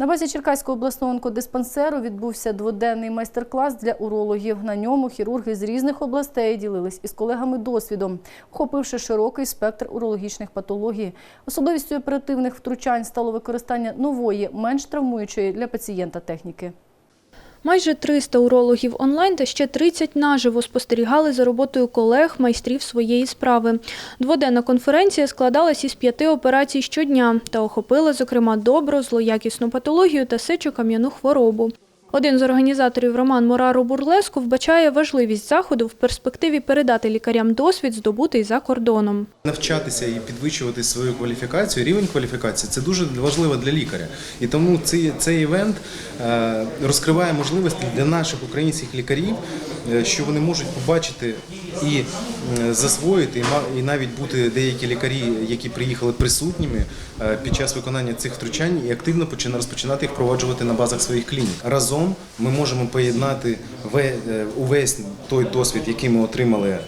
На базі Черкаського обласного онкодиспансеру відбувся дводенний майстер-клас для урологів. На ньому хірурги з різних областей ділились із колегами досвідом, охопивши широкий спектр урологічних патологій. Особливістю оперативних втручань стало використання нової, менш травмуючої для пацієнта техніки. Майже 300 урологів онлайн та ще 30 наживо спостерігали за роботою колег, майстрів своєї справи. Дводенна конференція складалась із п'яти операцій щодня та охопила, зокрема, добро, злоякісну патологію та сечокам'яну хворобу. Один з організаторів Роман Мораро Бурлеско вбачає важливість заходу в перспективі передати лікарям досвід, здобутий за кордоном. Навчатися і підвищувати свою кваліфікацію, рівень кваліфікації це дуже важливо для лікаря. І тому цей, цей івент е, розкриває можливості для наших українських лікарів, е, що вони можуть побачити і засвоїти, і навіть бути деякі лікарі, які приїхали присутніми е, під час виконання цих втручань, і активно почина- розпочинати їх впроваджувати на базах своїх клінік. Разом ми можемо поєднати е, увесь той досвід, який ми отримали е,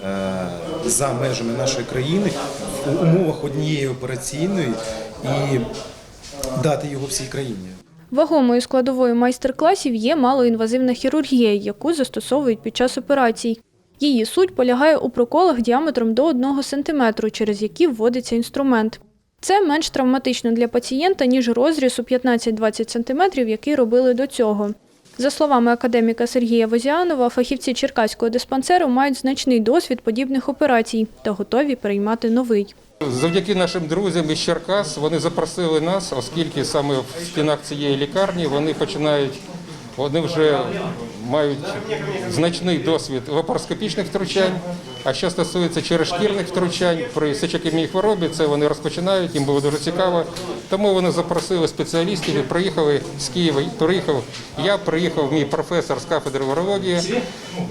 за межами нашої країни в умовах однієї операційної і дати його всій країні. Вагомою складовою майстер-класів є малоінвазивна хірургія, яку застосовують під час операцій. Її суть полягає у проколах діаметром до 1 см, через які вводиться інструмент. Це менш травматично для пацієнта, ніж розріз у 15-20 см, який робили до цього. За словами академіка Сергія Возіанова, фахівці Черкаського диспансеру мають значний досвід подібних операцій та готові приймати новий. Завдяки нашим друзям із Черкас вони запросили нас, оскільки саме в стінах цієї лікарні вони починають, вони вже мають значний досвід лапароскопічних втручань. А що стосується черешкірних втручань при сечокемії хворобі, це вони розпочинають, їм було дуже цікаво. Тому вони запросили спеціалістів і приїхали з Києва. Приїхав я, приїхав мій професор з кафедри урології,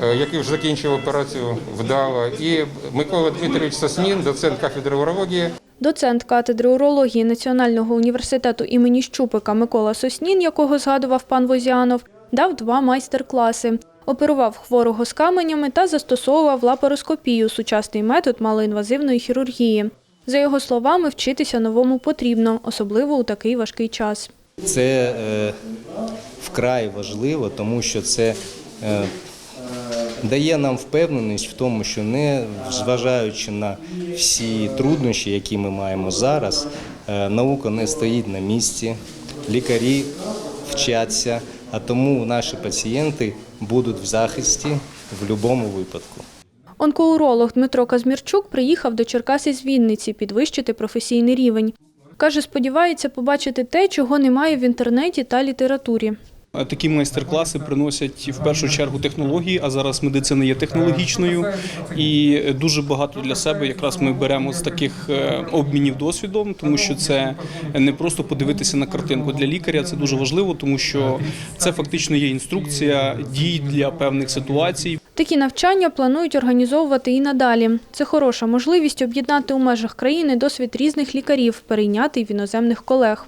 е, який вже закінчив операцію вдало, і Микола Дмитрович Соснін, доцент кафедри урології. Доцент катедри урології Національного університету імені Щупика Микола Соснін, якого згадував пан Возіанов, дав два майстер-класи. Оперував хворого з каменями та застосовував лапароскопію – сучасний метод малоінвазивної хірургії. За його словами, вчитися новому потрібно, особливо у такий важкий час. Це е, вкрай важливо, тому що це е, дає нам впевненість в тому, що не зважаючи на всі труднощі, які ми маємо зараз, е, наука не стоїть на місці, лікарі вчаться, а тому наші пацієнти будуть в захисті в будь-якому випадку. Онкоуролог Дмитро Казмірчук приїхав до Черкаси з Вінниці підвищити професійний рівень. Каже, сподівається побачити те, чого немає в інтернеті та літературі. Такі майстер-класи приносять в першу чергу технології, а зараз медицина є технологічною, і дуже багато для себе якраз ми беремо з таких е, обмінів досвідом, тому що це не просто подивитися на картинку для лікаря. Це дуже важливо, тому що це фактично є інструкція дій для певних ситуацій. Такі навчання планують організовувати і надалі. Це хороша можливість об'єднати у межах країни досвід різних лікарів, перейняти в іноземних колег.